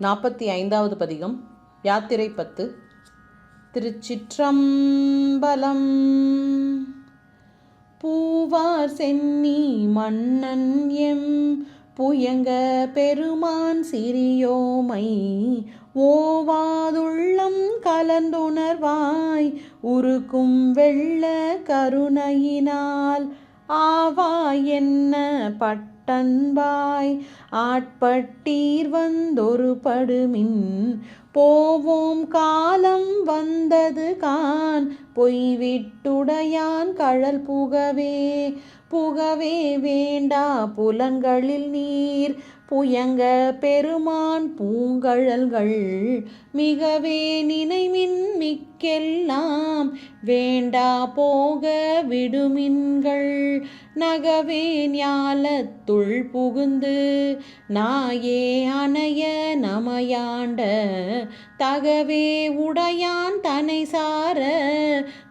நாற்பத்தி ஐந்தாவது பதிகம் யாத்திரை பத்து. திருச்சிற்றம்பலம். பூவார் சென்னி மன்னன் எம். புயங்க பெருமான் சிறியோமை. ஓவாதுள்ளம் கலந்துணர்வாய். உருக்கும் வெள்ள கருணையினால் ஆவா என்ன ஆட்டன்பாய் ஆட்பட்டீர் வந்தொரு படுமின் போவோம் காலம் வந்தது கான் பொய்விட்டுடையான் கழல் புகவே புகவே வேண்டா புலன்களில் நீர் புயங்க பெருமான் பூங்கழல்கள் மிகவே நினைமின் மிக்கெல்லாம் வேண்டா போக விடுமின்கள். நகவே ஞாலத்துள் புகுந்து நாயே அணைய நமையாண்ட தகவே உடையான் தனை சார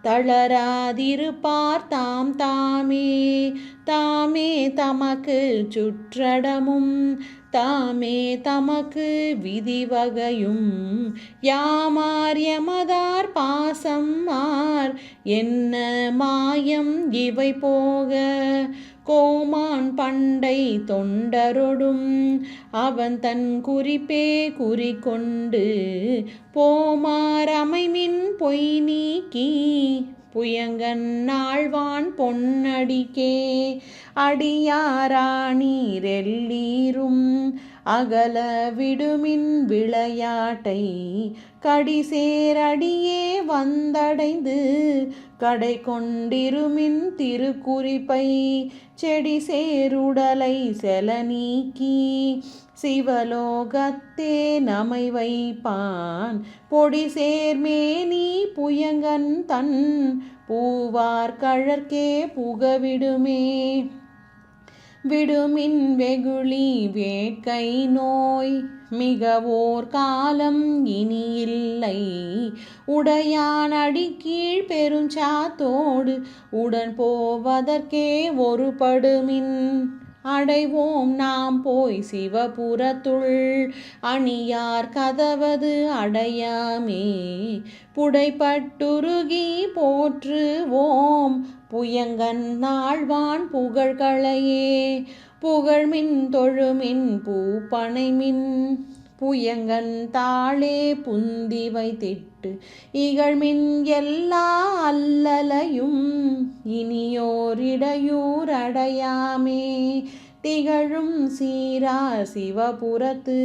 தளராதிருப்பார் தாம் தாமே. தாமே தமக்கு சுற்றடமும் தாமே தமக்கு விதிவகையும் யாமார் எமதார் பாசம் ஆர் என்ன மாயம் இவை போக? கோமான் பண்டை தொண்டரொடும் அவன் தன் குறிப்பே குறி கொண்டு போமார் அமைமின் பொய் நீக்கி. புயங்கன்னாழ்வான் பொன்னடிக்கே. அடியாரா நீரெல்லீரும். அகல விடுமின் விளையாட்டை கடிசேரடியே வந்தடைந்து கடை கொண்டிருமின் திருக்குறிப்பை செடி சேருடலை செல நீக்கி சிவலோகத்தே நமை வைப்பான். பொடி சேர்மேனி புயங்கன் தன் பூவார் கழற்கே புகவிடுமே. விடுமின் வெகுளி வேட்கை நோய். மிகவோர் காலம் இனி இல்லை உடையான் அடிக்கீழ் பெருஞ்சாத்தோடு உடன் போவதற்கே ஒரு படுமின் அடைவோம் நாம் போய் சிவபுரத்துள். அணியார் கதவது அடையாமே. புடைப்பட்டுருகி போற்றுவோம். புயங்கன் நாழ்வான் புகழ்களையே. புகழ்மின் தொழுமின் பூப்பனைமின். புயங்கன் தாளே புந்தி வைத்திட்டு இகழ்மின் எல்லா அல்லலையும் இனியோரிடையூர் அடையாமே. திகழும் சீரா சிவபுரத்து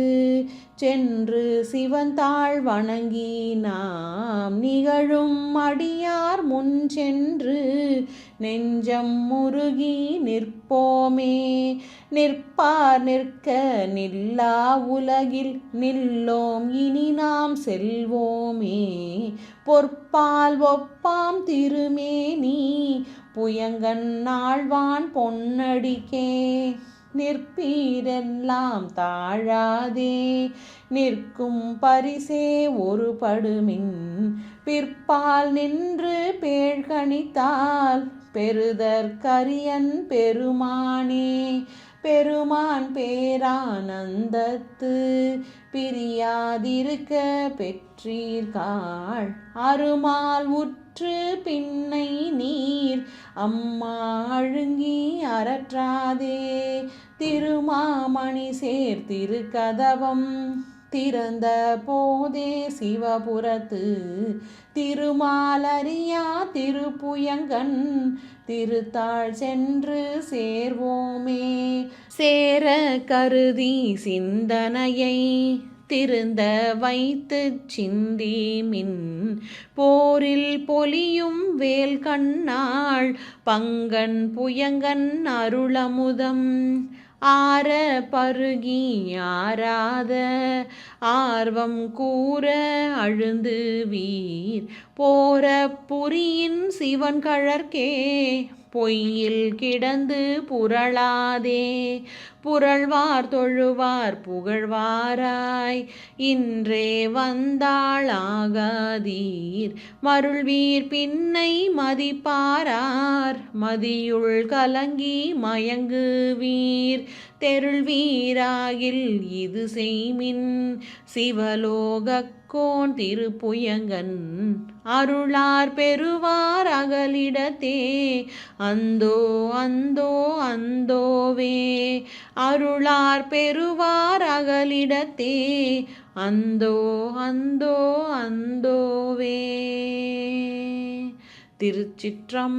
சென்று சிவந்தாள் வணங்கி நாம் நிகழும் அடியார் முன் சென்று நெஞ்சம் முருகி நிற்போமே. நிற்பார் நிற்க நில்லா உலகில் நில்லோம் இனி நாம் செல்வோமே. பொற்பால் ஒப்பாம் திருமேனி புயங்கன் நாழ்வான் பொன்னடிக்கே. நிற்பீரெல்லாம் தாழாதே. நிற்கும் பரிசே ஒரு படுமின் பிற்பால் நின்று பேழ்கணித்தால் பெறுதற்கரியன் பெருமானே. பெருமான் பேரானந்தத்து பிரியாதிருக்க பெற்றீர்காள் அருமால் உற்று பின்னை நீர் அம்மா அழுங்கி அறற்றாதே. திருமாமணி சேர்த்திருக்கதவம் திறந்த போதே சிவபுரத்து. திருமாலரியா திருப்புயங்கன் திருத்தாள் சென்று சேர்வோமே. சேர கருதி சிந்தனையை திருந்த வைத்து சிந்தி மின் போரில் பொலியும் வேல் கண்ணாள் பங்கன் புயங்கன் அருளமுதம். ஆர பருகி ஆராத ஆர்வம் கூற அழுந்து வீர். போர புரியின் சிவன் கழற்கே பொய்யில் கிடந்து புரளாதே. புரள்வார் தொழுவார் புகழ்வாராய். இன்றே வந்தாள் ஆகாதீர். மருள்வீர் பின்னை மதிப்பாரார். மதியுள் கலங்கி மயங்குவீர். தெருள்வீராகில் இது செய்மின் சிவலோகக்கோன் திருப்புயங்கன் அருளார் பெறுவார் அகலிடத்தே. அந்தோ அந்தோ அந்தோவே அருளார் பெறுவார் அகலிடத்தே. அந்தோ அந்தோ அந்தோவே. திருச்சிற்றம்பலம்